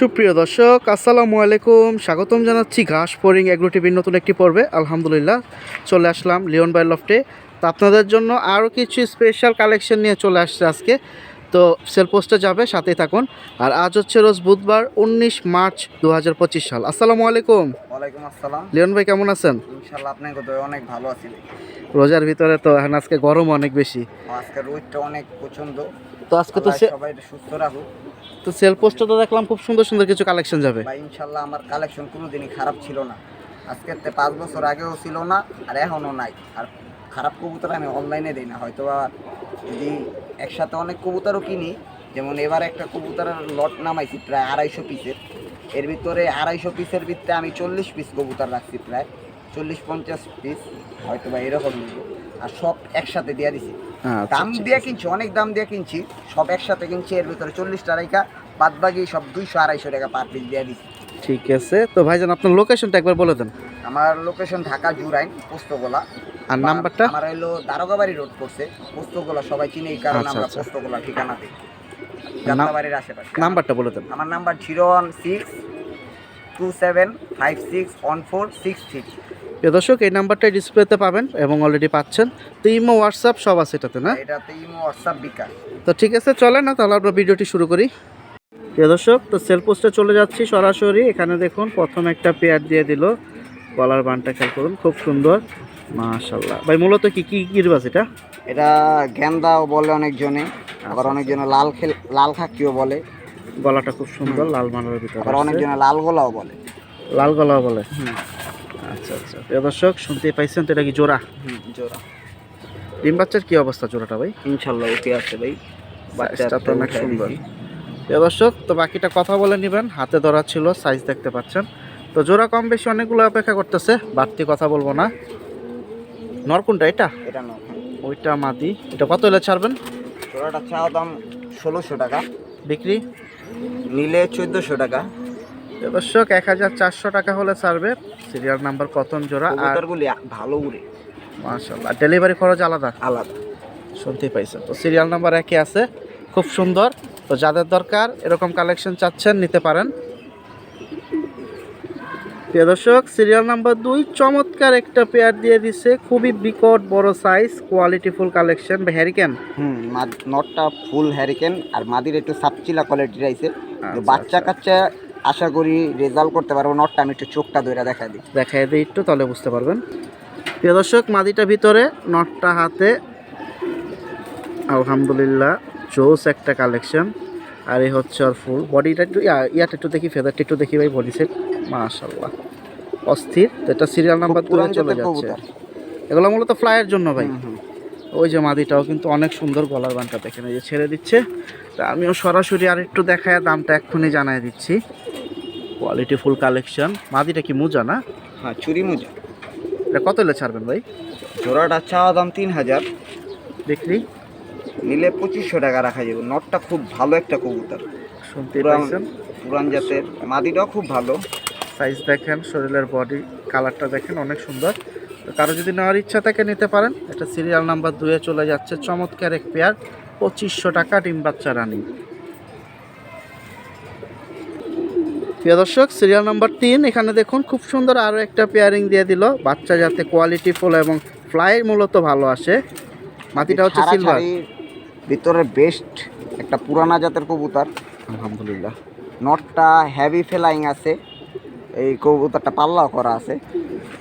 সুপ্রিয় দর্শক আসসালামু আলাইকুম। স্বাগতম জানাচ্ছি ঘাস পোরিং এগ্রো টিভির নতুন একটি পর্বে। আলহামদুলিল্লাহ চলে আসলাম লিওন বাই লফটে তো আপনাদের জন্য আরও কিছু স্পেশাল কালেকশন নিয়ে চলে আসছে আজকে। তো সেল পোস্টে যাবে সাথেই থাকুন। আর আজ হচ্ছে রোজ বুধবার উনিশ মার্চ দু হাজার পঁচিশ সাল। আসসালামু আলাইকুম। ওয়ালাইকুম আসসালাম। লিওন ভাই কেমন আছেন? ইনশাল্লাহ আপনার কথা অনেক ভালো আছি। রোজার ভিতরে তো এখন আজকে গরম অনেক বেশি। আজকে রোদটা অনেক পছন্দ তো আজকে তো সবাই সুস্থ রাখুক। তো সেল পোস্টে তো দেখলাম খুব সুন্দর সুন্দর কিছু কালেকশন যাবে। বা ইনশাল্লাহ আমার কালেকশন কোনোদিনই খারাপ ছিল না। আজকের তে পাঁচ বছর আগেও ছিল না, আর এখনও নাই। আর খারাপ কবুতর আমি অনলাইনে দিই না হয়তো যদি একসাথে অনেক কবুতরও কিনি, যেমন এবার একটা কবুতরের লট নামাইছি প্রায় আড়াইশো পিসের এর ভিতরে আড়াইশো পিসের ভিতরে আমি চল্লিশ পিস কবুতর রাখছি প্রায়, চল্লিশ পঞ্চাশ পিস হয়তো বা এরকম আর সব একসাথে দিয়ে দিছি। আচ্ছা, দাম আচ্ছা। দিয়ে কিনছি অনেক দাম দিয়ে কিনছি সব একসাথে কিনছি এর ভিতরে চল্লিশ টাকা বাদ বাকি সব দুইশো আড়াইশো টাকা পার পিস দিয়ে দিচ্ছি ঠিক আছে তো ভাইজান আপনার লোকেশনটা একবার বলে দেন। আমার লোকেশন ঢাকা জুরাইন পোস্তগোলা। আর নাম্বারটা? আমার হলো দারোগাবাড়ি রোড পড়ছে পোস্তগোলা সবাই চিনি এই কারণে আচ্ছা, আমরা আচ্ছা। পোস্তগোলা ঠিকানা দিই। নাম- আশেপাশে। নাম্বারটা বলে দেন। আমার number zero one six two seven five six one four six three. প্রিয় দর্শক এই নাম্বারটাই ডিসপ্লেতে পাবেন এবং অলরেডি পাচ্ছেন। তো ইমো হোয়াটসঅ্যাপ সব আছে এটাতে না? এটাতে ইমো হোয়াটসঅ্যাপ বিকাশ। তো ঠিক আছে চলে না তাহলে আমরা ভিডিওটি শুরু করি। প্রিয় দর্শক তো সেল পোস্টে চলে যাচ্ছি সরাসরি। এখানে দেখুন প্রথম একটা পেয়ার দিয়ে দিল। গলার বানটা খেয়াল করুন খুব সুন্দর। মাশাল্লাহ ভাই মূলত কি কি গিরবাস এটা? এটা গেন্দাও বলে অনেকজনে আবার আচ্ছা, অনেকজনে লাল খেল লাল খাকিও বলে। গলাটা খুব সুন্দর লাল মানের ভিতরে আবার। অনেকজনে লাল গলাও বলে। লাল গলাও বলে। আচ্ছা আচ্ছা। প্রিয় দর্শক শুনতেই পাইছেন তো এটা কি জোড়া? হুম জোড়া। ডিম বাচ্চার কি অবস্থা জোড়াটা ভাই? ইনশাল্লাহ ওকে আছে ভাই। সাইজটা তো অনেক সুন্দর। প্রিয় দর্শক তো বাকিটা কথা বলে নেবেন। হাতে ধরা ছিল সাইজ দেখতে পাচ্ছেন। তো জোড়া কম বেশি অনেকগুলো অপেক্ষা করতেছে বাড়তি কথা বলব না। নর কোনটা এটা? এটা নাও ওইটা মাদি। এটা কত হলে ছাড়বেন? জোড়াটা চাওয়া দাম ষোলোশো টাকা। বিক্রি? নিলে চোদ্দোশো টাকা। দর্শক এক হাজার চারশো টাকা হলে ছাড়বে। সিরিয়াল নাম্বার প্রথম জোড়া আর ভালো উড়ে। মাশাল্লাহ ডেলিভারি খরচ আলাদা? আলাদা। শুনতেই পাইছেন। তো সিরিয়াল নাম্বার একে আছে খুব সুন্দর। তো যাদের দরকার এরকম কালেকশন চাচ্ছেন নিতে পারেন। প্রিয় দর্শক সিরিয়াল নাম্বার দুই চমৎকার একটা পেয়ার দিয়ে দিছে। খুবই বিকট বড় size quality full collection hurricane হুম নটটা ফুল হ্যারিকেন আর মাদির একটু সাপচিলা কোয়ালিটির আইছে আচ্ছা, বাচ্চা কাচ্চা আশা করি রেজাল্ট করতে পারব নটটা আমি একটু চোখটা ধরে দেখা দিই। দেখাই দিই একটু তাহলে বুঝতে পারবেন। প্রিয় দর্শক মাদিটা ভিতরে নটটা হাতে। আলহামদুলিল্লাহ জোস একটা কালেকশন আর এই হচ্ছে আর ফুল বডিটা একটু ইয়া- ইয়াটা একটু দেখি ফেদারটা একটু দেখি ভাই বডি সেট মাশাল্লাহ অস্থির। তো এটা সিরিয়াল নাম্বার তুলে চলে যাচ্ছে। এগুলো মূলত ফ্লাইয়ের জন্য ভাই। ওই যে মাদিটাও কিন্তু অনেক সুন্দর গলার বানটা দেখেন এই যে ছেড়ে দিচ্ছে। তা আমিও সরাসরি আর একটু দেখায় দামটা এক্ষুনি জানাই দিচ্ছি। Quality full collection. মাদিটা কি মুজা না? হ্যাঁ চুরি মুজা। এটা কত হলে ছাড়বেন ভাই? জোড়াটা চা দাম তিন হাজার। বিক্রি নিলে পঁচিশশো টাকা রাখা যাবে। নটটা খুব ভালো একটা কবুতর। শুনতে পুরান পুরান জাতের। মাদিটাও খুব ভালো। সাইজ দেখেন শরীরের বডি কালারটা দেখেন অনেক সুন্দর। কারও যদি নেওয়ার ইচ্ছা থাকে নিতে পারেন। এটা সিরিয়াল নাম্বার দুয়ে চলে যাচ্ছে। চমৎকার এক পেয়ার পঁচিশশো টাকা ডিম বাচ্চা রানি প্রিয় দর্শক সিরিয়াল নাম্বার তিন এখানে দেখুন খুব সুন্দর আরও একটা পেয়ারিং দিয়ে দিল। বাচ্চা যাতে কোয়ালিটি ফুল এবং ফ্লাই মূলত ভালো আসে। মাটিটা হচ্ছে সিলভার ভিতরে বেস্ট একটা পুরানা জাতের কবুতর আলহামদুলিল্লাহ। নটটা হেভি ফেলাইং আছে। এই কবুতরটা পাল্লাও করা আছে।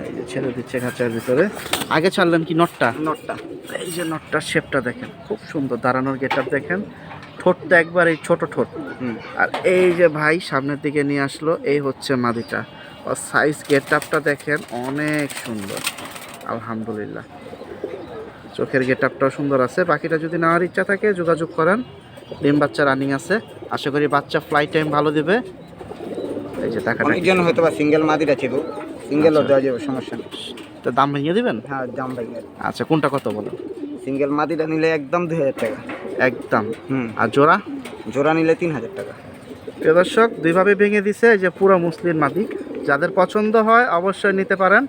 এই যে ছেড়ে দিচ্ছে খাঁচার ভিতরে। আগে ছাড়লেন কি নটটা নটটা এই যে নটটার শেপটা দেখেন খুব সুন্দর দাঁড়ানোর গেটআপ দেখেন। ঠোঁটটা একবার এই ছোট ঠোঁট। আর এই যে ভাই সামনের দিকে নিয়ে আসলো এই হচ্ছে মাদিটা। আর সাইজ গেট আপটা দেখেন অনেক সুন্দর। আলহামদুলিল্লাহ। চোখের গেট আপটাও সুন্দর আছে। বাকিটা যদি নেওয়ার ইচ্ছা থাকে যোগাযোগ করেন। ডিম বাচ্চা রানিং আছে। আশা করি বাচ্চা ফ্লাইট টাইম ভালো দেবে। এই যে টাকাটা অনেকজন হয়তো বা সিঙ্গেল মাদির ছিল সিঙ্গেলও। দেওয়া যাবে সমস্যা নেই। তো দাম ভেঙে দিবেন? হ্যাঁ দাম ভাই আচ্ছা কোনটা কত বলো সিঙ্গেল মাদিটা নিলে একদম দুই হাজার টাকা। একদম। হুম। আর জোড়া? জোড়া নিলে তিন হাজার টাকা। প্রিয় দর্শক দুইভাবে ভেঙে দিছে যে পুরো মুসলিম মাদি যাদের পছন্দ হয় অবশ্যই নিতে পারেন।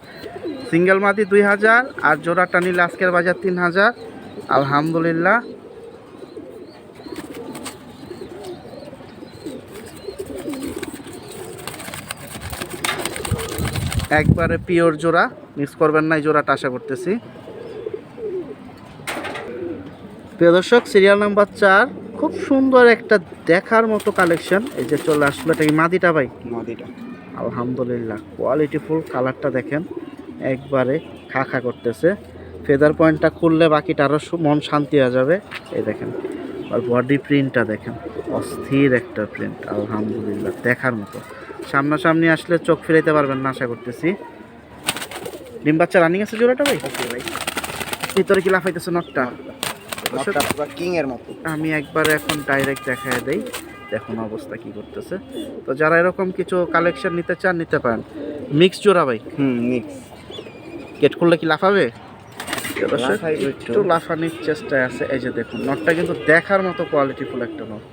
সিঙ্গেল মাদি দুই হাজার আর জোড়াটা নিলে আজকের বাজার তিন হাজার। আলহামদুলিল্লাহ। একবারে পিওর জোড়া। মিস করবেন না জোড়াটা আশা করতেছি। প্রিয় দর্শক সিরিয়াল নাম্বার চার খুব সুন্দর একটা দেখার মতো কালেকশন এই যে চলে আসলো এটা কি মাদিটা ভাই? নদীটা আলহামদুলিল্লাহ কোয়ালিটিফুল কালারটা দেখেন একবারে খা খা করতেছে। ফেদার পয়েন্টটা খুললে বাকিটা আরও মন শান্তি হয়ে যাবে। এই দেখেন আর বডি প্রিন্টটা দেখেন অস্থির একটা প্রিন্ট আলহামদুলিল্লাহ দেখার মতো। সামনাসামনি আসলে চোখ ফিরাইতে পারবেন না আশা করতেছি। ডিম বাচ্চা রানিং আছে জোড়াটা ভাই? ভাই। ভিতরে কি লাফাইতেছে নটটা কিং এর মতো। আমি একবার এখন ডাইরেক্ট দেখায় দেই দেখুন অবস্থা কি করতেছে। তো যারা এরকম কিছু কালেকশন নিতে চান নিতে পারেন। মিক্স জোড়া ভাই। হুম মিক্স গেট খুললে কি লাফাবে? একটু। লাফানির চেষ্টায় আছে। এই যে দেখুন নটটা কিন্তু দেখার মতো কোয়ালিটিফুল একটা নট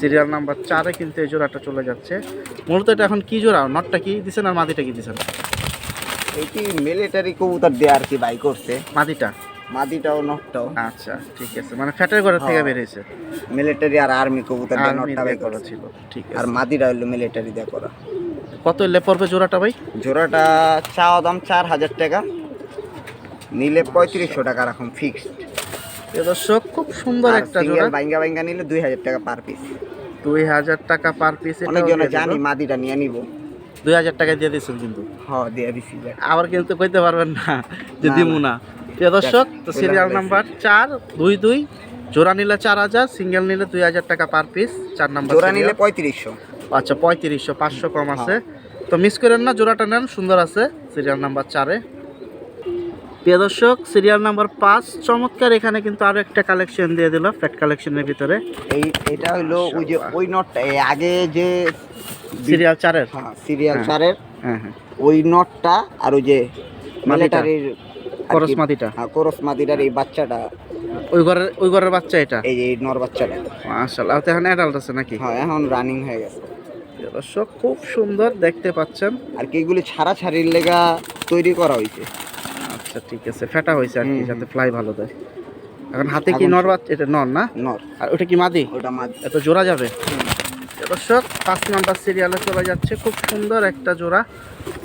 সিরিয়াল নাম্বার চারে কিন্তু এই জোড়াটা চলে যাচ্ছে। মূলত এটা এখন কি জোড়া? নটটা কি দিছেন আর মাদিটা কি দিছেন? এইটি মিলিটারি কবুতর দিয়ে আর কি বাই করছে? মাদিটা। মাদিটাও নটটাও আচ্ছা ঠিক আছে। মানে ফ্যাটের থেকে হ্যাঁ। বেরিয়েছে। মিলিটারি আর আর্মি কবুতর দিয়ে নটটা বাই করা ছিল ঠিক আর মাদিটা হইল মিলিটারি দিয়ে করা। কত এলে পড়বে জোড়াটা ভাই? জোড়াটা চাওয়া দাম চার হাজার টাকা। নিলে পঁয়ত্রিশশো টাকা এখন ফিক্সড দর্শক খুব সুন্দর একটা জোড়া। বাইঙ্গা বাইঙ্গা নিলে দুই হাজার টাকা পার পিস দুই হাজার টাকা পার পিস অনেকজনে জানি মাদিটা নিয়ে নিব। দুই হাজার টাকা দিয়ে দিচ্ছেন কিন্তু। হ দিয়ে দিছি আবার কিন্তু কইতে পারবেন না যে দিমু না। প্রিয় দর্শক তো সিরিয়াল নাম্বার চার দুই দুই জোড়া নিলে চার হাজার সিঙ্গেল নিলে দুই হাজার টাকা পার পিস চার নাম্বার জোড়া নিলে পঁয়ত্রিশশো। আচ্ছা পঁয়ত্রিশশো পাঁচশো কম আছে। তো মিস করেন না জোড়াটা নেন সুন্দর আছে সিরিয়াল নাম্বার চারে। প্রিয় দর্শক সিরিয়াল নাম্বার পাঁচ চমৎকার এখানে কিন্তু আরও একটা কালেকশন দিয়ে দিল ফ্যাট কালেকশনের ভিতরে। এই এটা হলো ওই যে ওই নটটা এই আগে যে সিরিয়াল চারের? হ্যাঁ সিরিয়াল হ্যাঁ। চারের। হ্যাঁ হ্যাঁ। ওই নটটা আর ওই যে। মিলিটারির করস মাদিটা করস মাদিটার এই বাচ্চাটা। ওই ঘরের ওই ঘরের বাচ্চা এটা? এই যে নর বাচ্চাটা। মাশাআল্লাহ। তো এখন অ্যাডাল্ট আছে নাকি? হ্যাঁ এখন রানিং হয়ে গেছে। দর্শক খুব সুন্দর দেখতে পাচ্ছেন। আর কি এগুলি ছাড়া ছাড়ির লেগা তৈরি করা হয়েছে। আচ্ছা ঠিক আছে। ফেটা হয়েছে আর কি যাতে ফ্লাই ভালো দেয়। এখন হাতে কি নর বাচ্চা? এটা নর না? নর। আর ওটা কি মাদি? ওটা মাদি। এত জোড়া যাবে? দর্শক পাঁচ নাম্বার সিরিয়ালে চলে যাচ্ছে খুব সুন্দর একটা জোড়া।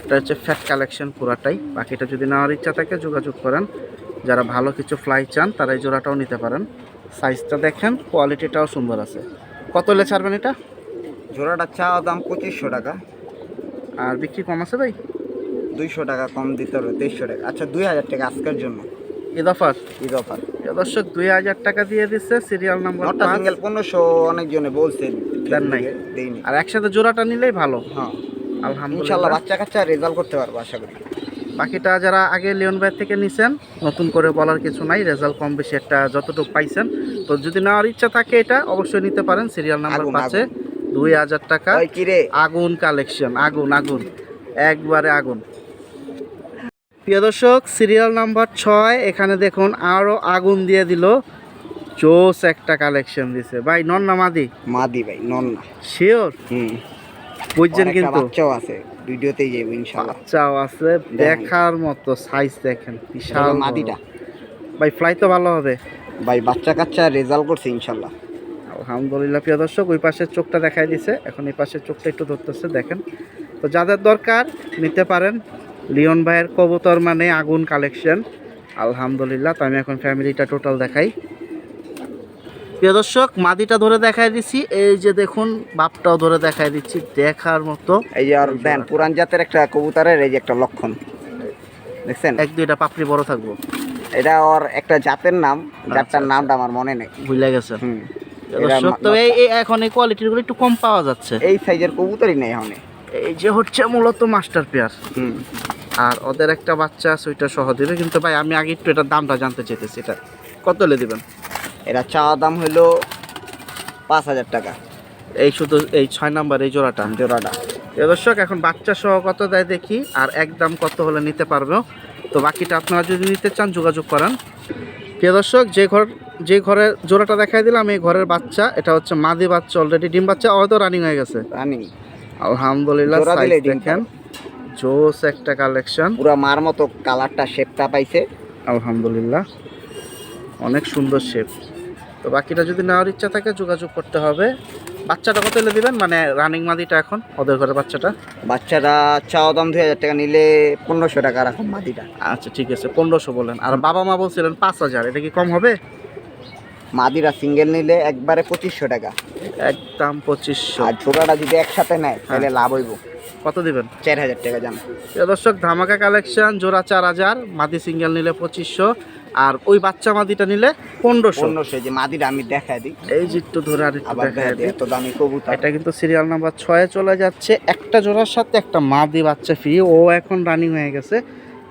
এটা হচ্ছে ফ্যাট কালেকশন পুরাটাই। বাকিটা যদি নেওয়ার ইচ্ছা থাকে যোগাযোগ করেন। যারা ভালো কিছু ফ্লাই চান তারা এই জোড়াটাও নিতে পারেন। সাইজটা দেখেন কোয়ালিটিটাও সুন্দর আছে। কত হলে ছাড়বেন এটা? জোড়াটা চাওয়া দাম পঁচিশশো টাকা। আর বিক্রি কম আছে ভাই? দুইশো টাকা কম দিতে হবে তেইশশো টাকা। আচ্ছা দুই হাজার টাকা আজকের জন্য। ঈদ অফার? ঈদ অফার। দর্শক দুই হাজার টাকা দিয়ে দিচ্ছে সিরিয়াল নাম্বার সিঙ্গেল পনেরোশো অনেকজনে বলছে দেন নাই। দেইনি আর একসাথে জোড়াটা নিলেই ভালো। হ্যাঁ। আলহামদুলিল্লাহ। বাচ্চা কাচ্চা রেজাল্ট করতে পারব আশা করি। বাকিটা যারা আগে লিওন ভাই থেকে নিছেন নতুন করে বলার কিছু নাই রেজাল্ট কম বেশি একটা যতটুকু পাইছেন। তো যদি নেওয়ার ইচ্ছা থাকে এটা অবশ্যই নিতে পারেন। সিরিয়াল নাম্বার পাঁচে দুই হাজার টাকা। কি রে? আগুন কালেকশন আগুন আগুন। একবারে আগুন। প্রিয় দর্শক সিরিয়াল নাম্বার ছয় এখানে দেখুন আরও আগুন দিয়ে দিল। জোস একটা কালেকশন দিছে। ভাই নন না মাদি? মাদি ভাই নন না শিওর হুম। বুঝছেন কিন্তু? বাচ্চাও আছে ভিডিওতেই যাব ইনশাল্লাহ। বাচ্চাও আছে দেখার মতো সাইজ দেখেন বিশাল মাদিটা। ভাই ফ্লাই তো ভালো হবে? ভাই বাচ্চা কাচ্চা রেজাল্ট করছে ইনশাল্লাহ। আলহামদুলিল্লাহ প্রিয় দর্শক ওই পাশের চোখটা দেখাই দিছে। এখন এই পাশের চোখটা একটু ধরতেছে দেখেন। তো যাদের দরকার নিতে পারেন। লিওন ভাইয়ের কবুতর মানে আগুন কালেকশন আলহামদুলিল্লাহ তো আমি এখন ফ্যামিলিটা টোটাল দেখাই। প্রিয় দর্শক মাদিটা ধরে দেখাই দিচ্ছি এই যে দেখুন বাপটাও ধরে দেখাই দিচ্ছি দেখার মতো। এই যে আর দেন পুরান জাতের একটা কবুতরের এই যে একটা লক্ষণ। দেখছেন? এক দুইটা পাপড়ি বড় থাকব। এটা ওর একটা জাতের নাম জাতটার আচ্ছা। নামটা আমার মনে নেই। ভুলে গেছে। দর্শক তবে এই- এখন এই কোয়ালিটিগুলো একটু কম পাওয়া যাচ্ছে। এই সাইজের কবুতরই নেই এখন। এই যে হচ্ছে মূলত মাস্টার পেয়ার হুম। আর ওদের একটা বাচ্চা আছে ওইটা সহ দিবে। কিন্তু ভাই আমি আগে একটু এটার দামটা জানতে চাইতেছি এটা কত হলে দিবেন? এটা চাওয়া দাম হলো পাঁচ হাজার টাকা। এই শুধু এই ছয় নাম্বার এই জোড়াটা? জোড়াটা। দর্শক এখন বাচ্চা সহ কত দেয় দেখি আর একদম কত হলে নিতে পারবে? তো বাকিটা আপনারা যদি নিতে চান যোগাযোগ করেন। প্রিয় দর্শক যে ঘর যে ঘরের জোড়াটা দেখাই দিলাম এই ঘরের বাচ্চা এটা হচ্ছে মাদি বাচ্চা অলরেডি ডিম বাচ্চা হয়তো রানিং হয়ে গেছে। রানিং আলহামদুলিল্লাহ সাইজ দেখেন। জোস একটা কালেকশন পুরা মার মতো কালারটা শেপটা পাইছে। আলহামদুলিল্লাহ। অনেক সুন্দর শেপ তো বাকিটা যদি নেওয়ার ইচ্ছা থাকে যোগাযোগ করতে হবে। বাচ্চাটা কত হলে দিবেন? মানে রানিং মাদিটা এখন ওদের ঘরে বাচ্চাটা? বাচ্চারা চাওয়া দাম দুই হাজার টাকা নিলে পনেরোশো টাকা রাখুন মাদিটা। আচ্ছা ঠিক আছে পনেরোশো বলেন। আর বাবা মা বলছিলেন পাঁচ হাজার এটা কি কম হবে? মাদিরা সিঙ্গেল নিলে একবারে পঁচিশশো টাকা। একদম পঁচিশশো। আর ছোটাটা যদি একসাথে নেয় তাহলে লাভ হইব। কত দিবেন? চার হাজার টাকা প্রিয় দর্শক ধামাকা কালেকশন জোড়া চার হাজার মাদি সিঙ্গেল নিলে পঁচিশশো আর ওই বাচ্চা মাদিটা নিলে পনেরোশো। পনেরোশো যে মাদিরা আমি দেখাই দিই। এই যে একটু ধরে আর একটু আবার দেখা দেখা দিই। এত দামি কবুতর। এটা কিন্তু সিরিয়াল নাম্বার ছয়ে চলে যাচ্ছে। একটা জোড়ার সাথে একটা মাদি বাচ্চা ফ্রি ও এখন রানিং হয়ে গেছে।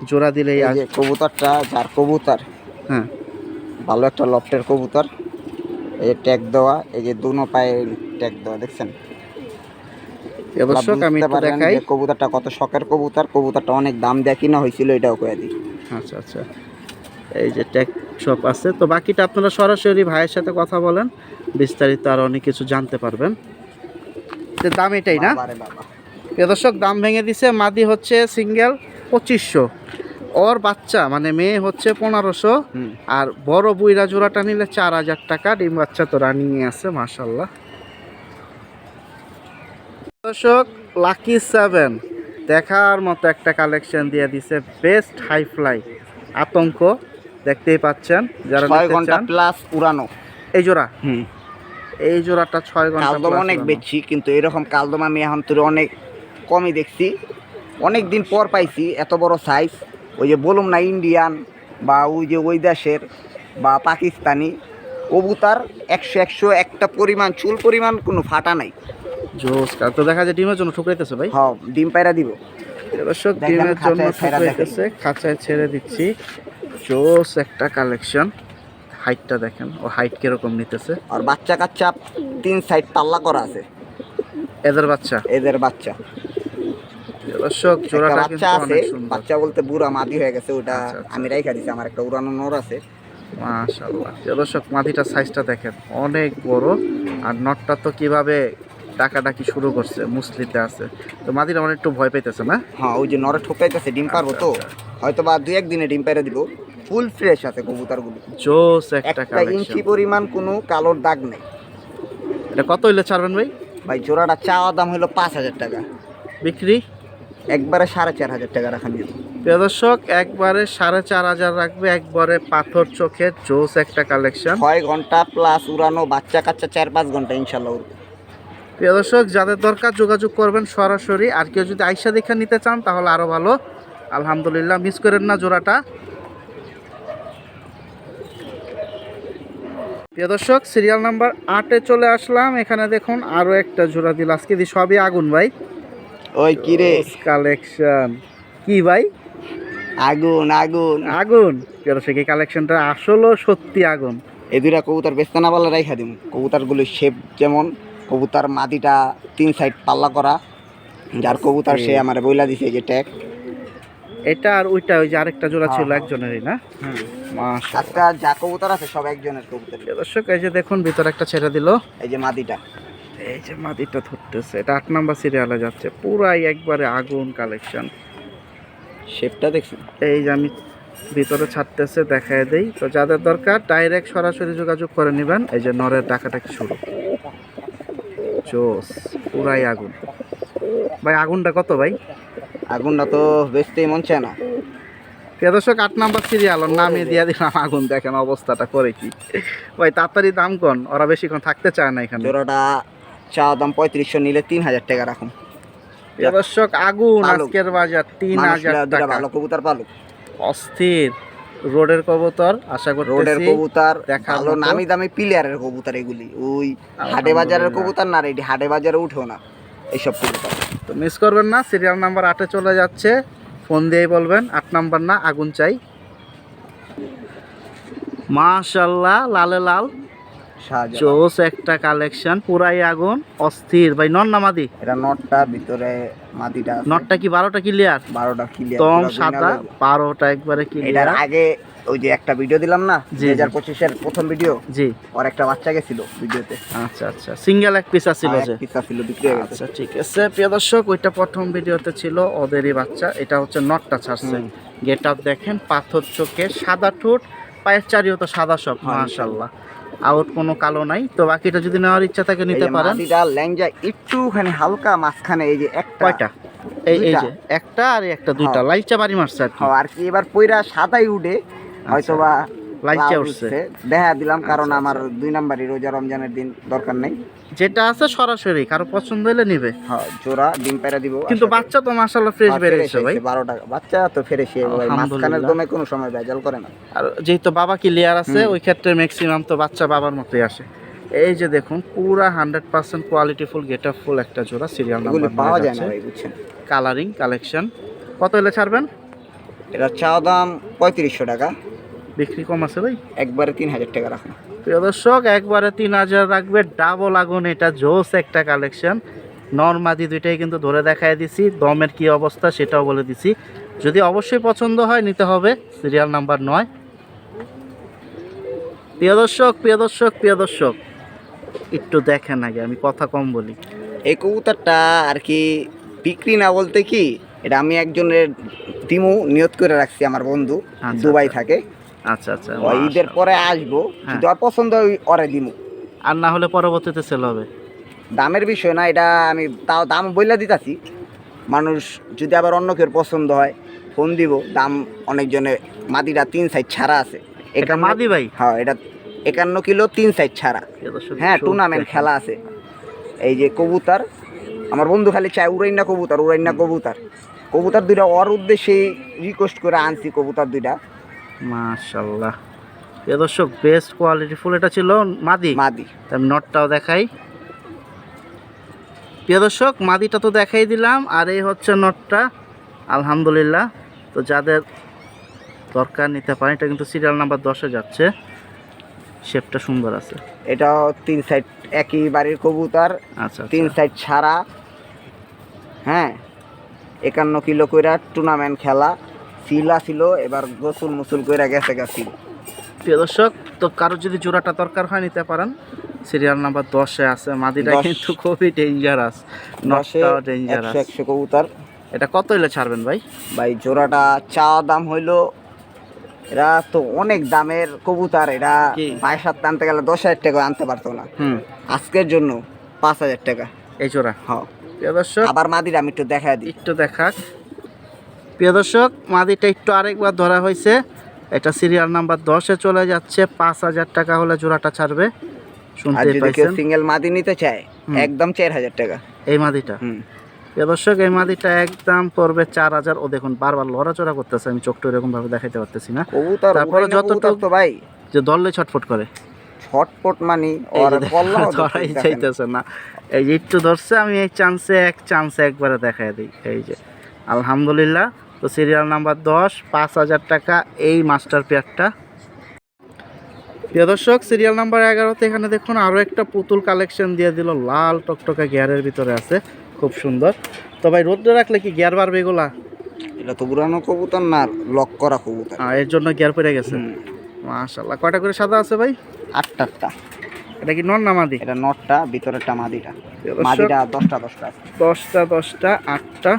জোড়া দিলেই যে কবুতরটা যার কবুতর হ্যাঁ। ভালো একটা লফটের কবুতর। এই যে ট্যাগ দেওয়া এই যে দুনো পায়ে ট্যাগ দেওয়া দেখছেন? দর্শক আমি একটু দেখাই। কবুতরটা কত শখের কবুতর কবুতরটা অনেক দাম দিয়ে কিনা হয়েছিল এটাও কয়ে দিই। আচ্ছা আচ্ছা। এই যে ট্যাগ শপ আছে তো বাকিটা আপনারা সরাসরি ভাইয়ের সাথে কথা বলেন বিস্তারিত আর অনেক কিছু জানতে পারবেন। তো দাম এটাই না? দর্শক দাম ভেঙে দিছে মাদি হচ্ছে সিঙ্গেল পঁচিশশো। ওর বাচ্চা মানে মেয়ে হচ্ছে পনেরোশো। আর বড় বুইরা জোড়াটা নিলে চার হাজার টাকা ডিম বাচ্চা তো রানিং আছে মাশাল্লাহ দর্শক লাকি সেভেন দেখার মতো একটা কালেকশন দিয়ে দিছে বেস্ট হাই ফ্লাই আতঙ্ক দেখতেই পাচ্ছেন যারা ঘণ্টা প্লাস পুরানো এই জোড়া? হুম। এই জোড়াটা ছয় ঘণ্টা কালদম অনেক বেশি কিন্তু এরকম কালদম আমি এখন তোর অনেক কমই দেখছি। অনেক দিন পর পাইছি এত বড় সাইজ ওই যে বলুম না ইন্ডিয়ান বা ওই যে ওই দেশের বা পাকিস্তানি। কবুতার একশো একশো একটা পরিমাণ চুল পরিমাণ কোনো ফাটা নাই। জোস তো দেখা যায় ডিমের জন্য ঠুকরাইতেছে ভাই? হ ডিম পায়রা দিব। দর্শক ডিমের জন্য ঠুকরাইতেছে খাঁচায় ছেড়ে দিচ্ছি। জোস একটা কালেকশন। হাইটটা দেখেন ও হাইট কীরকম নিতেছে। আর বাচ্চা কাচ্চা তিন সাইড পাল্লা করা আছে। এদের বাচ্চা? এদের বাচ্চা। দর্শক জোড়াটা বাচ্চা আছে বাচ্চা বলতে বুড়া মাদি হয়ে গেছে ওটা আচ্ছা, আচ্ছা। আমি রাইখা দিছি আমার একটা উড়ানো নোর আছে। মাশাআল্লাহ। দর্শক মাটিটার সাইজটা দেখেন অনেক বড়। আর নটটা তো কীভাবে ডাকাডাকি শুরু করছে মুসলিতে আছে। তো মাটিটা মানে একটু ভয় পাইতেছে না? হ্যাঁ ওই যে নরে ঠোকাইতেছে ডিম পারব তো। আচ্ছা, হয়তো বা দুই একদিনে ডিম পাইরা দিব। ফুল ফ্রেশ আছে কবুতরগুলো। জোস একটা একটা ইঞ্চি পরিমাণ কোনো কালোর দাগ নেই। এটা কত হইলে ছাড়বেন ভাই? ভাই জোড়াটা চাওয়া দাম হলো পাঁচ হাজার টাকা। বিক্রি? একবারে সাড়ে চার হাজার টাকা রাখা নিয়ে। প্রিয় দর্শক একবারে সাড়ে চার হাজার রাখবে একবারে পাথর চোখের জোস একটা কালেকশন ছয় ঘণ্টা প্লাস উড়ানো বাচ্চা কাচ্চা চার পাঁচ ঘণ্টা ইনশাল্লাহ উড়বে। প্রিয় দর্শক যাদের দরকার যোগাযোগ করবেন সরাসরি। আর কেউ যদি আইসা দেখে নিতে চান তাহলে আরও ভালো। আলহামদুলিল্লাহ মিস করেন না জোড়াটা। প্রিয় দর্শক সিরিয়াল নাম্বার আটে চলে আসলাম। এখানে দেখুন আরও একটা জোড়া দিল। আজকে দি সবই আগুন ভাই। ওই কিরে কালেকশন কি ভাই? আগুন আগুন। আগুন। প্রিয় দর্শক এই কালেকশনটা আসলেও সত্যি আগুন। এই দুইটা কবুতর বেচতে না পারলে রাইখা দিব কবুতরগুলো শেপ যেমন কবুতর মাদিটা তিন সাইড পাল্লা করা যার কবুতার সে আমার বইলা দিছে যে ট্যাগ এটা আর ওইটা ওই যে আরেকটা জোড়া ছিল হ্যাঁ, একজনেরই না। আজকে যা কবুতর আছে সব একজনের কবুতর। দর্শক এই যে দেখুন ভিতরে একটা ছেড়ে দিল। এই যে মাদিটা এই যে মাদিটা ধরতেছে এটা আট নাম্বার সিরিয়ালে যাচ্ছে। পুরাই একবারে আগুন কালেকশন শেপটা দেখছেন? এই যে আমি ভিতরে ছাড়তেছে দেখায় দেই। তো যাদের দরকার ডাইরেক্ট সরাসরি যোগাযোগ করে নেবেন। এই যে নরের ডাকাটাকি শুরু। জোস পুরাই আগুন। ভাই আগুনটা কত ভাই? আগুনটা তো বেচতেই মন চায় না। প্রিয় দর্শক আট নাম্বার সিরিয়াল ওর নামে দিয়ে দিলাম আগুন। দেখেন অবস্থাটা করে কি। ভাই তাড়াতাড়ি দাম কোন ওরা বেশিক্ষণ থাকতে চায় না এখানে। জোড়াটা চা দাম পঁয়ত্রিশশো নিলে তিন হাজার টাকা রাখুন। প্রিয় দর্শক আগুন। আজকের বাজার তিন হাজার টাকা। ভালো কবুতর পালো অস্থির। রোডের কবুতর আশা করি রোডের কবুতর ভালো নামি দামি প্লেয়ারের কবুতর এগুলি। ওই হাটে বাজারের কবুতর না রে এটি হাটে বাজারে উঠেও না এইসব কবুতর। তো মিস করবেন না সিরিয়াল নাম্বার আটে চলে যাচ্ছে। ফোন দিয়েই বলবেন আট নাম্বার না আগুন চাই। মাশাল্লাহ লালে লাল। জোস একটা কালেকশন পুরাই আগুন অস্থির। ভাই নন নামাদি এটা নটটা ভিতরে নটটা কি বারোটা ক্লিয়ার বারোটা ক্লিয়ার তং সাদা বারোটা একবারে ক্লিয়ার আগে ওই যে একটা ভিডিও দিলাম না? জি, দুই হাজার পঁচিশের প্রথম ভিডিও জি। ওর একটা বাচ্চা গেছিল ভিডিওতে আচ্ছা আচ্ছা। সিঙ্গেল এক পিস আছিল যে। পিসা ছিল বিক্রি হয়ে আচ্ছা ঠিক আছে। প্রিয় দর্শক ওইটা প্রথম ভিডিওতে ছিল ওদেরই বাচ্চা। এটা হচ্ছে নটটা ছাড়ছে। গেট আপ দেখেন পাথর চোখে সাদা ঠোঁট পায়ের চারিও তো সাদা সব মাশাল্লাহ আউট কোনো কালো নাই। তো বাকিটা যদি নেওয়ার ইচ্ছা থাকে নিতে পারেন। মাটিটা ল্যাংজা একটুখানি হালকা মাঝখানে এই যে একটা কয়টা? এই এই যে একটা আর একটা দুইটা হ্যাঁ। লাইচা বাড়ি মারছে আর কি। হ্যাঁ, এবার পয়রা সাদাই উঠে হয়তো উঠছে উঠছে। দেখা দিলাম কারণ আচ্ছা, আমার দুই নাম্বারই রোজা রমজানের দিন দরকার নেই। যেটা আছে সরাসরি কারও পছন্দ হলে নিবে। হ্যাঁ জোড়া ডিম পেরা দিব কিন্তু বাচ্চা তো মাশাআল্লাহ ফ্রেশ বেরিয়েছে ভাই। হয়েছে, বারো টাকা বাচ্চা তো ফেরেছে ভাই মাঝখানের দমে কোনো সময় ভেজাল করে না। আর যেহেতু বাবা ক্লিয়ার আছে ওই ক্ষেত্রে ম্যাক্সিমাম তো বাচ্চা বাবার মতোই আসে। এই যে দেখুন পুরা hundred percent quality full get up full একটা জোড়া সিরিয়াল নাম্বার পাওয়া যায় না ভাই বুঝছেন? কালারিং কালেকশন কত হলে ছাড়বেন? এটা চাওয়া দাম পঁয়ত্রিশশো টাকা। বিক্রি কম আছে ভাই? একবারে তিন হাজার টাকা রাখুন। প্রিয় দর্শক একবারে তিন হাজার রাখবে ডাবল আগুন এটা জোস একটা কালেকশন নর্মাদি দুইটাই কিন্তু ধরে দেখায় দিছি দমের কি অবস্থা সেটাও বলে দিছি। যদি অবশ্যই পছন্দ হয় নিতে হবে সিরিয়াল নাম্বার নয়। প্রিয় দর্শক প্রিয় দর্শক প্রিয় দর্শক একটু দেখেন আগে আমি কথা কম বলি। এই কবুতরটা আর কি বিক্রি না বলতে কি এটা আমি একজনের দিমু নিয়ত করে রাখছি আমার বন্ধু আচ্ছা, দুবাই আচ্ছা। থাকে। আচ্ছা আচ্ছা ঈদের পরে আসব হ্যাঁ। যদি ওর পছন্দ হয় ওরে দিমু। আর না হলে পরবর্তীতে সেল হবে। দামের বিষয় না এটা আমি তাও দাম বইলা দিতাছি। মানুষ যদি আবার অন্য কেউ পছন্দ হয় ফোন দিব। দাম অনেকজনে মাদিটা তিন সাইজ ছাড়া আছে। এটা একান্ন- মাদি ভাই? হ্যাঁ এটা একান্ন কিলো তিন সাইজ ছাড়া। হ্যাঁ টুর্নামেন্ট খেলা আছে। এই যে কবুতর আমার বন্ধু খালি চায় উড়াইনা কবুতর উড়াইনা কবুতর। কবুতর দুইটা ওর উদ্দেশ্যে রিকোয়েস্ট করে আনছি কবুতর দুইটা। মাশাল্লাহ প্রিয় দর্শক বেস্ট কোয়ালিটি ফুল এটা ছিল মাদি। মাদি। আমি নটটাও দেখাই। প্রিয় দর্শক মাদিটা তো দেখাই দিলাম আর এই হচ্ছে নটটা আলহামদুলিল্লাহ। তো যাদের দরকার নিতে পারেন এটা কিন্তু সিরিয়াল নাম্বার দশে যাচ্ছে। শেপটা সুন্দর আছে। এটাও তিন সাইড একই বাড়ির কবুতর আচ্ছা তিন আচ্ছা। সাইড ছাড়া। হ্যাঁ একান্ন কিলো কইরা টুর্নামেন্ট খেলা। সিলা ছিল এবার গোসল মুসুল কইরা গেছে গেছি। প্রিয় দর্শক তো কারও যদি জোড়াটা দরকার হয় নিতে পারেন। সিরিয়াল নাম্বার দশে আছে মাদিটা। কিন্তু খুবই ডেঞ্জারাস নটটাও ডেঞ্জারাস একশো কবুতর। এটা কত হইলে ছাড়বেন ভাই? ভাই জোড়াটা চা দাম হইল এরা তো অনেক দামের কবুতর এরা? বাইশ হাত আনতে গেলে দশ হাজার টাকা আনতে পারতো না। হুম। আজকের জন্য পাঁচ হাজার টাকা। এই জোড়া। হ্যাঁ। দর্শক আবার মাদির আমি একটু দেখা দিই। একটু দেখাক। প্রিয় দর্শক মাদিটা একটু আরেকবার ধরা হয়েছে। এটা সিরিয়াল নাম্বার দশে চলে যাচ্ছে পাঁচ হাজার টাকা হলে জোড়াটা ছাড়বে। শুনতে পাইছেন? সিঙ্গেল মাদি নিতে চায় একদম চার হাজার টাকা। এই মাদিটা? প্রিয় দর্শক এই মাদিটা একদম পড়বে চার হাজার। ও দেখুন বারবার লড়াচড়া করতেছে আমি চোখটা এরকম ভাবে দেখাইতে পারতেছি না। তারপরে তো ভাই। যে দললে ছটফট করে। ছটপট মানি ধরাই চাইতেছে না। এই যে একটু ধরছে আমি এই চান্সে এক চান্সে একবারে দেখাই দিই। এই যে আলহামদুলিল্লাহ তো সিরিয়াল নাম্বার দশ পাঁচ হাজার টাকা এই মাস্টার পেয়ারটা প্রিয় দর্শক সিরিয়াল নাম্বার এগারোতে এখানে দেখুন আরও একটা পুতুল কালেকশন দিয়ে দিল লাল টকটকা গিয়ারের ভিতরে আছে খুব সুন্দর। তো ভাই রোদ্রে রাখলে কি গিয়ার বাড়বে এগুলা? এটা তো উড়ানো কবুতর না লক করা কবুতর। আহ, এর জন্য গিয়ার পড়ে গেছে। মাশাল্লাহ কয়টা করে সাদা আছে ভাই? আটটা আটটা। এটা কি নন মাদি? এটা নটটা ভিতরেরটা মাদিটা। মাদিটা দশটা দশটা আছে। দশটা দশটা আটটা।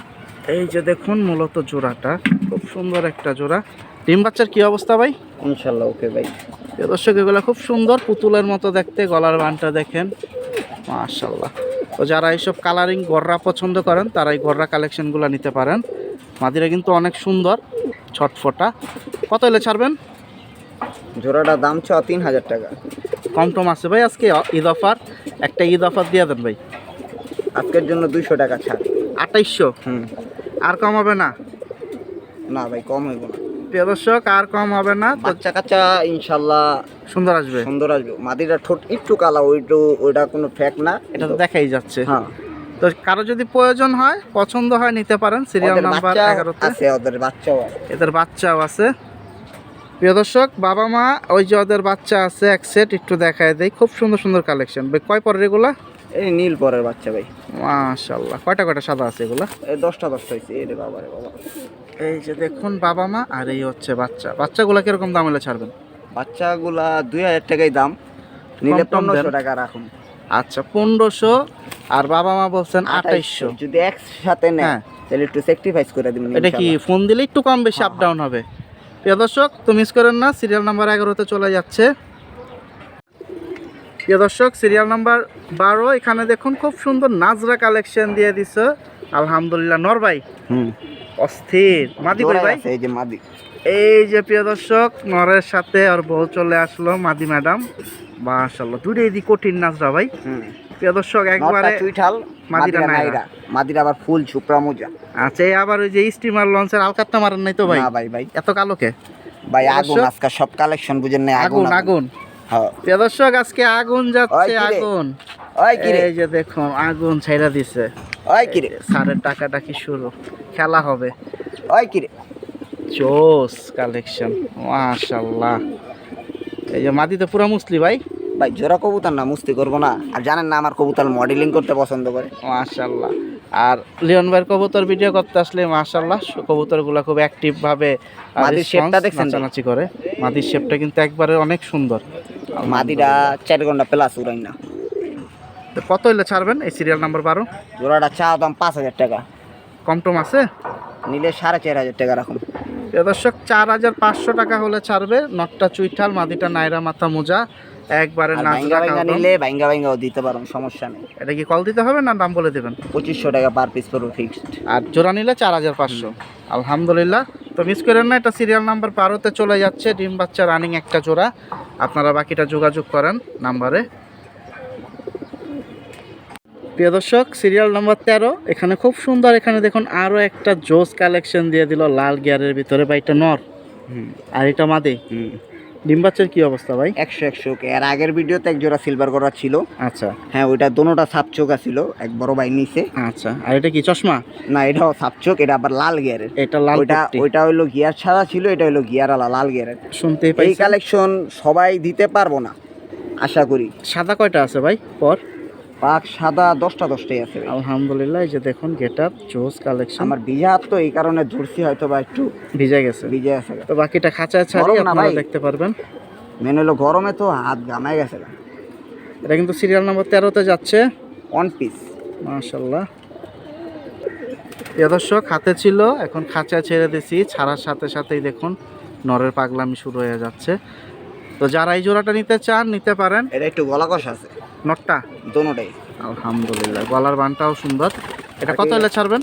এই যে দেখুন মূলত জোড়াটা খুব সুন্দর একটা জোড়া। ডিম বাচ্চার কি অবস্থা ভাই? ইনশাল্লাহ ওকে ভাই। দর্শক এগুলো খুব সুন্দর পুতুলের মতো দেখতে গলার বানটা দেখেন। মাশাল্লাহ তো যারা এইসব কালারিং গররা পছন্দ করেন তারা এই গররা কালেকশনগুলো নিতে পারেন। মাদিরা কিন্তু অনেক সুন্দর ছটফটা কত এলে ছাড়বেন? জোড়াটা দাম ছ তিন হাজার টাকা। কম টম আছে ভাই আজকে ঈদ অফার? একটা ঈদ অফার দিয়ে দেন ভাই। আজকের জন্য দুইশো টাকা ছাড়। আঠাইশশো হুম। আর কম হবে না? না ভাই কম হইব না। প্রিয় দর্শক আর কম হবে না বাচ্চা কাচ্চা ইনশাল্লাহ সুন্দর আসবে। সুন্দর আসবে। মাদিটা ঠোঁট একটু কালা ওইটু ওইটা কোনো ফ্যাক না। এটা তো দেখাই যাচ্ছে। হ্যাঁ। তো কারও যদি প্রয়োজন হয় পছন্দ হয় নিতে পারেন সিরিয়াল নাম্বার এগারোতে। আছে ওদের বাচ্চাও এদের বাচ্চাও আছে। প্রিয় দর্শক বাবা মা ওই যে ওদের বাচ্চা আছে এক সেট একটু দেখায় দেয় খুব সুন্দর সুন্দর কালেকশন কয় পরের এগুলা? এই নীল পরের বাচ্চা ভাই। মাশাল্লাহ কয়টা কয়টা সাদা আছে এগুলা? এই দশটা দশটা হয়েছে এ রে বাবা রে বাবা। এই যে দেখুন বাবা মা আর এই হচ্ছে বাচ্চা। বাচ্চাগুলা কীরকম দাম হলে ছাড়বেন? বাচ্চাগুলা দুই হাজার টাকাই দাম। নিলে। পনেরোশো টাকা রাখুন। আচ্ছা পনেরোশো আর বাবা মা বলছেন আঠাইশশো। যদি একসাথে নেয় হ্যাঁ। তাহলে একটু স্যাক্রিফাইস করে দিবেন এটা কি ফোন দিলে একটু কম বেশি হ্যাঁ, আপ ডাউন হবে। প্রিয় দর্শক তো মিস করেন না। সিরিয়াল নাম্বার এগারোতে চলে যাচ্ছে। প্রিয় দর্শক সিরিয়াল নাম্বার বারো এখানে দেখুন খুব সুন্দর নাজরা কালেকশন দিয়ে দিছে। আলহামদুলিল্লাহ নর ভাই। অস্থির। মাদি জোড়ায় ভাই? এই যে মাদি। এই যে প্রিয় দর্শক নরের সাথে আর বউ চলে আসলো মাদি ম্যাডাম। মাশাল্লাহ দুটোই দি কঠিন নাজরা ভাই। প্রিয় দর্শক একবারে চুইঠাল মাদিরা নাইরা। মাদিরা আবার ফুল ছুপরা মোজা। আচ্ছা এই আবার ওই যে স্টিমার লঞ্চের আলকাত্তা মারেন নাই তো ভাই? না ভাই ভাই। এত কালোকে ভাই আগুন আজকে সব কালেকশন বুঝেন না আগুন। আগুন। দর্শক আজকে আগুন যাচ্ছে আগুন। এই যে দেখুন আগুন ছাইরা দিছে। সারের টাকাটা কি শুরু। খেলা হবে। জোস কালেকশন মাশাল্লাহ এই যে মাদি তো পুরো মুসলি ভাই। ভাই জোড়া কবুতর না মুস্তি করব না। আর জানেন না আমার কবুতর মডেলিং করতে পছন্দ করে। মাশাল্লাহ আর লিওন ভাইয়ের কবুতর ভিডিও করতে আসলে মাশাল্লাহ কবুতরগুলো খুব অ্যাক্টিভ ভাবে মাদির শেপটা দেখছেন? করে। মাদির শেপটা কিন্তু একবারে অনেক সুন্দর। মাদিরা চার ঘণ্টা প্লাস উড়াই না। তো কত হইলে ছাড়বেন এই সিরিয়াল নাম্বার বারো? জোড়াটা চা দাম পাঁচ হাজার টাকা। কম টম আছে? নিলে সাড়ে চার হাজার টাকা রাখুন দর্শক চার হাজার পাঁচশো টাকা হলে ছাড়বে নটটা চুইঠাল মাদিটা নাইরা মাথা মোজা। একবারে নাচরা ভাঙ্গা নিলে ভাঙ্গা ভাঙ্গাও দিতে পারুন সমস্যা নেই। এটা কি কল দিতে হবে না দাম বলে দেবেন? পঁচিশশো টাকা পার পিস পড়বে ফিক্সড আর জোড়া নিলে চার হাজার পাঁচশো। আলহামদুলিল্লাহ। তো মিস করেন না এটা সিরিয়াল নাম্বার বারোতে চলে যাচ্ছে ডিম বাচ্চা রানিং একটা জোড়া। আপনারা বাকিটা যোগাযোগ করেন নাম্বারে। প্রিয় দর্শক সিরিয়াল নাম্বার তেরো। এখানে খুব সুন্দর এখানে দেখুন আরও একটা জোস কালেকশন দিয়ে দিল লাল গিয়ারের ভিতরে বা এটা নর। আর এটা মাদি। ডিম বাচ্চার কি অবস্থা ভাই? একশো একশো এর আগের ভিডিওতে এক জোড়া সিলভার করা ছিল। আচ্ছা। হ্যাঁ ওইটা দোনোটা সাপ চোখা ছিল এক বড় ভাই নিচে আচ্ছা। আর এটা কি চশমা? না এটাও সাপ চোখ এটা আবার লাল গিয়ারের এটা লাল ওইটা ওইটা হইল গিয়ার ছাড়া ছিল এটা হইল গিয়ার আলা লাল গিয়ারের শুনতে এই কালেকশন সবাই দিতে পারব না আশা করি। সাদা কয়টা আছে ভাই? পর। পাক সাদা দশটা দশটাই আছে আলহামদুলিল্লাহ এই যে দেখুন গেট আপ জোস কালেকশন। আমার ভিজা হাত তো এই কারণে ধরছি হয়তো বা একটু ভিজে গেছে। ভিজে আছে তো বাকিটা খাঁচায় ছাড়ি আপনারা দেখতে পারবেন। মেন হলো গরমে তো হাত গামায় গেছে এটা কিন্তু সিরিয়াল নাম্বার তেরোতে যাচ্ছে। ওয়ান পিস মাশাল্লাহ প্রিয় দর্শক হাতে ছিল এখন খাঁচা ছেড়ে দিছি। ছাড়ার সাথে সাথেই দেখুন নরের পাগলামি শুরু হয়ে যাচ্ছে। তো যারা এই জোড়াটা নিতে চান নিতে পারেন। এটা একটু গলা কষা আছে। নটটা? দোনোটাই। আলহামদুলিল্লাহ গলার বানটাও সুন্দর। এটা কত হলে ছাড়বেন?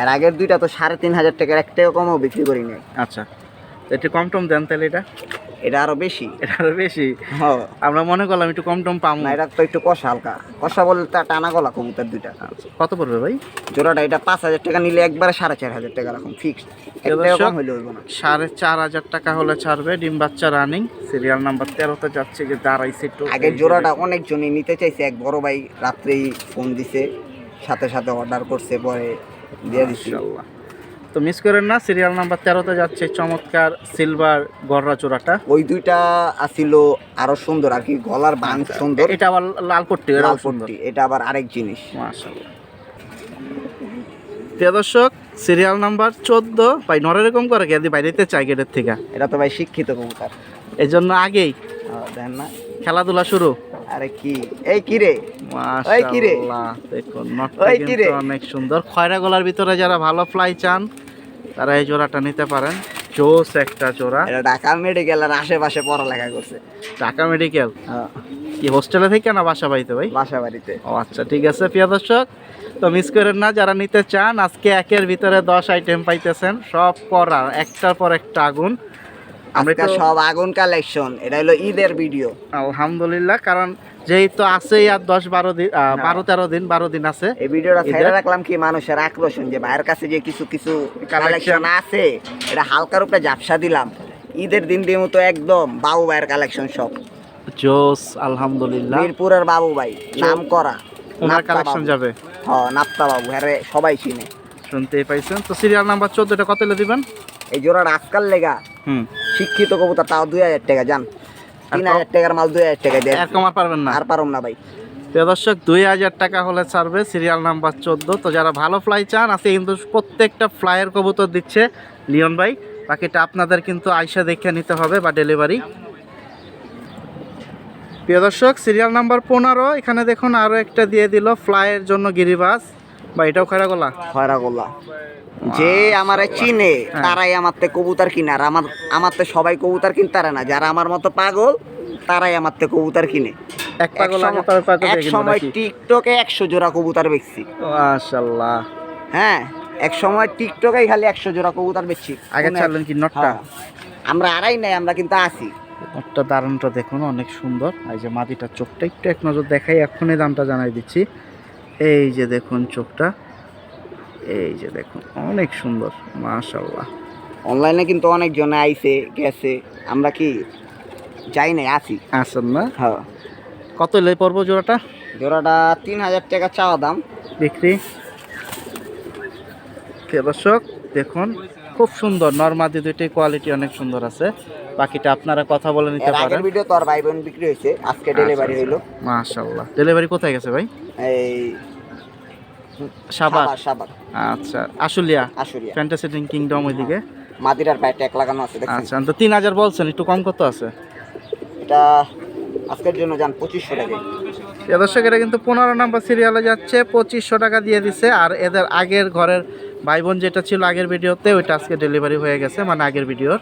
এর আগের দুইটা তো সাড়ে তিন হাজার টাকার এক টাকা কমও বিক্রি করি নাই আচ্ছা তো একটু কম টম দেন তাহলে এটা। এটা আরও বেশি। এটা আরও বেশি? হ্যাঁ। আমরা মনে করলাম একটু কম টম পাবো না এটা তো একটু কষা হালকা। কষা বলতে টানা গলা কবুতর দুইটা। আচ্ছা, কত পড়বে ভাই? জোড়াটা এটা পাঁচ হাজার টাকা নিলে একবারে সাড়ে চার হাজার টাকা রাখুন ফিক্সড সাড়ে চার হাজার টাকা হলে ছাড়বে ডিম বাচ্চা রানিং সিরিয়াল নাম্বার তেরোতে যাচ্ছে যে দাঁড়াইছে একটু আগের জোড়াটা অনেকজনই নিতে চাইছে এক বড় ভাই রাত্রেই ফোন দিছে সাথে সাথে অর্ডার করছে পরে দিয়ে মাশাআল্লাহ। তো মিস করেন না সিরিয়াল নাম্বার তেরোতে যাচ্ছে চমৎকার সিলভার গররা চূড়াটা ওই দুইটা আসিল আরও সুন্দর আর কি গলার বান সুন্দর। এটা আবার লাল পট্টি লাল পট্টি এটা আবার আরেক জিনিস। মাশাআল্লাহ। প্রিয় দর্শক সিরিয়াল নাম্বার চোদ্দ ভাই নর এরকম করে গেদি বাইরেতে চাই গেটের থেকে? এটা তো ভাই শিক্ষিত কবুতর। এই জন্য আগেই দেখেন না। খেলাধুলা শুরু। আরে কি? এই কি রে? ওই কি রে? দেখুন নটটা কিন্তু অনেক সুন্দর। খয়রা গলার ভিতরে যারা ভালো ফ্লাই চান তারা এই জোড়াটা নিতে পারেন। জোস একটা জোড়া। এটা ঢাকা মেডিকেলের আশেপাশে পড়ালেখা করছে। ঢাকা মেডিকেল হ্যাঁ, কি হোস্টেলে থেকে না বাসা বাড়িতে ভাই? বাসা বাড়িতে। ও আচ্ছা ঠিক আছে প্রিয় দর্শক। তো মিস করেন না যারা নিতে চান আজকে একের ভিতরে দশ আইটেম পাইতেছেন। সব করার একটার পর একটা আগুন। আজকে সব আগুন কালেকশন এটা হলো ঈদের ভিডিও আলহামদুলিল্লাহ কারণ যেহেতু আছেই আর দশ বারো দিন আহ, বারো তেরো দিন বারো দিন আছে এই ভিডিওটা? ছেড়ে রাখলাম কি মানুষের আকর্ষণ যে ভাইয়ের কাছে যে কিছু কিছু কালেকশন আছে এটা হালকার উপরে ঝাপসা দিলাম। ঈদের দিন দিয়ে মতো একদম বাবু ভাইয়ের কালেকশন সব। জোস আলহামদুলিল্লাহ। মিরপুরের বাবু ভাই নাম করা ওনার কালেকশন যাবে। হ্যাঁ নাপ্তা বাবু হ্যাঁ সবাই চিনে। শুনতেই পাইছেন। তো সিরিয়াল নাম্বার চোদ্দটা কত দিবেন? এই জোড়াটা আজকাল লেগা। হুম। শিক্ষিত কবুতর তাও দুই হাজার টাকা যান তিন? হাজার টাকার মাল দুই হাজার টাকা দেয়। কমার পারবেন না। আর পারুম না ভাই। প্রিয় দর্শক দুই হাজার টাকা হলে ছাড়বে সিরিয়াল নাম্বার চোদ্দ। তো যারা ভালো ফ্লাই চান আজকে কিন্তু প্রত্যেকটা ফ্লাইয়ের কবুতর দিচ্ছে লিওন ভাই। বাকিটা আপনাদের কিন্তু আইসা দেখে নিতে হবে বা ডেলিভারি প্রিয় দর্শক সিরিয়াল নাম্বার পনেরো। এখানে দেখুন আরও একটা দিয়ে দিল ফ্লাইয়ের জন্য গিরিবাস। বা এটাও খয়রা গলা খয়রা গোল্লা যে আমারে চিনে হ্যাঁ। তারাই আমার তে কবুতর কিনে আর আমার আমার তে সবাই কবুতর কিনতারে না। যারা আমার মতো পাগল তারাই আমার তে কবুতর কিনে। এক পাগল এক সময় টিকটকে একশো জোড়া কবুতর বেচছি। মাশাল্লাহ হ্যাঁ এক সময় টিকটকেই খালি একশো জোড়া কবুতর বেচছি। আগে ছাড়লেন কি নটটা? হ্যাঁ। আমরা আড়াই নাই আমরা কিন্তু আছি নটটা দারুণটা দেখুন অনেক সুন্দর। এই যে মাদিটার চোখটা একটু এক নজর দেখাই এখনই দামটা জানাই দিচ্ছি। এই যে দেখুন চোখটা। এই যে দেখুন অনেক সুন্দর মাশাল্লাহ অনলাইনে কিন্তু অনেক জনে আইছে গেছে আমরা কি যাই নাই আছি আসেন না? হ্যাঁ। কত লে পর্ব জোড়াটা? জোড়াটা তিন হাজার টাকা চাওয়া দাম। বিক্রি? দর্শক দেখুন খুব সুন্দর নর্মাদি দুইটি কোয়ালিটি অনেক সুন্দর আছে। বাকিটা আপনারা কথা বলে নিতে পারেন। আগের ভিডিও তো আর ভাই বোন বিক্রি হয়েছে আজকে ডেলিভারি হইল। মাশাল্লাহ ডেলিভারি কোথায় গেছে ভাই? এই সাবার সাবার আচ্ছা আশুলিয়া? আশুরিয়া ফ্যান্টাসি কিংডম ওইদিকে? মাদিরার পায়ে ট্যাগ লাগানো আছে আচ্ছা তো তিন হাজার বলছেন একটু কম কত আছে? এটা আজকের জন্য যান পঁচিশশো টাকা। দর্শক এটা কিন্তু পনেরো নাম্বার সিরিয়ালে যাচ্ছে পঁচিশশো টাকা দিয়ে দিছে। আর এদের আগের ঘরের ভাই বোন যেটা ছিল আগের ভিডিওতে ওইটা আজকে ডেলিভারি হয়ে গেছে মানে আগের ভিডিওর।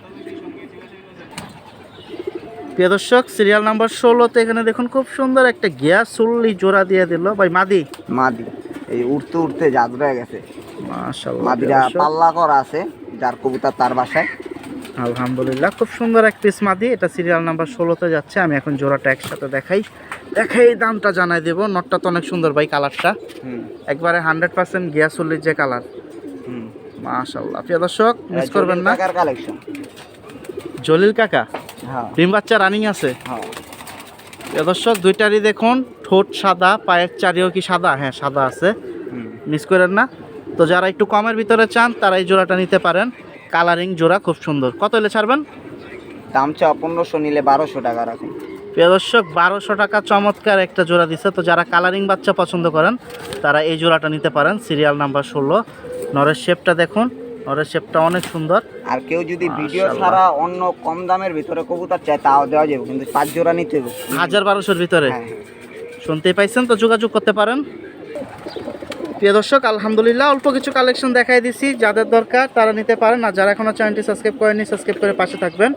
প্রিয় দর্শক সিরিয়াল নাম্বার ষোলোতে এখানে দেখুন খুব সুন্দর একটা গিয়া চুল্লি জোড়া দিয়ে দিল। ভাই মাদি? মাদি। এই উঠতে উঠতে জাজরা গেছে। মাদিরা পাল্লা করা আছে যার কবুতর তার বাসায়। আলহামদুলিল্লাহ খুব সুন্দর এক পিস মাদি। এটা সিরিয়াল নাম্বার ষোলোতে যাচ্ছে আমি এখন জোড়াটা একসাথে দেখাই। দেখাই দামটা জানাই দেবো। নটটা তো অনেক সুন্দর ভাই কালারটা হুম। একবারে হান্ড্রেড পার্সেন্ট গিয়া চুল্লির যে কালার হুম। মাশাল্লাহ প্রিয় দর্শক মিস করবেন না। কালেকশন জলিল কাকা? হ্যাঁ। ডিম বাচ্চা রানিং আছে? হ্যাঁ। দর্শক দুইটারই দেখুন ঠোঁট সাদা পায়ের চারিও কি সাদা? হ্যাঁ সাদা আছে। মিস করেন না। তো যারা একটু কমের ভিতরে চান তারা এই জোড়াটা নিতে পারেন। কালারিং জোড়া খুব সুন্দর। কত হলে ছাড়বেন? দাম চা পনেরোশো নিলে বারোশো টাকা রাখুন প্রিয় দর্শক বারোশো টাকা চমৎকার একটা জোড়া দিচ্ছে তো যারা কালারিং বাচ্চা পছন্দ করেন তারা এই জোড়াটা নিতে পারেন। সিরিয়াল নাম্বার ষোলো। নরের শেপটা দেখুন। নরের শেপটা অনেক সুন্দর। আর কেউ যদি ভিডিও ছাড়া অন্য কম দামের ভিতরে কবুতর চায় তাও দেওয়া যাবে কিন্তু পাঁচ জোড়া নিতে হবে। হাজার বারোশোর ভিতরে? শুনতে শুনতেই পাইছেন তো যোগাযোগ করতে পারেন? প্রিয় দর্শক, আলহামদুলিল্লাহ অল্প কিছু কালেকশন দেখাই দিছি, যাদের দরকার তারা নিতে পারেন। আর যারা এখনও চ্যানেলটি সাবস্ক্রাইব করেনি সাবস্ক্রাইব করে পাশে থাকবেন।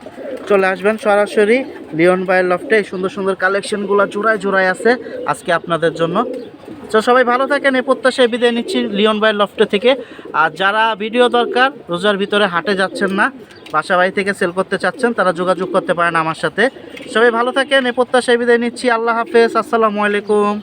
চলে আসবেন সরাসরি লিওন বাইয়ের লফটে এই সুন্দর সুন্দর কালেকশনগুলো জোড়ায় জোড়ায় আছে আজকে আপনাদের জন্য। তো সবাই ভালো থাকেন, এই প্রত্যাশায় বিদায় নিচ্ছি লিওন বাইয়ের লফটে থেকে। আর যারা ভিডিও দরকার, রোজার ভিতরে হাটে যাচ্ছেন না, বাসা বাড়ি থেকে সেল করতে চাচ্ছেন, তারা যোগাযোগ করতে পারেন আমার সাথে। সবাই ভালো থাকেন, এই প্রত্যাশায় বিদায় নিচ্ছি। আল্লাহ হাফেজ, আসসালামু আলাইকুম।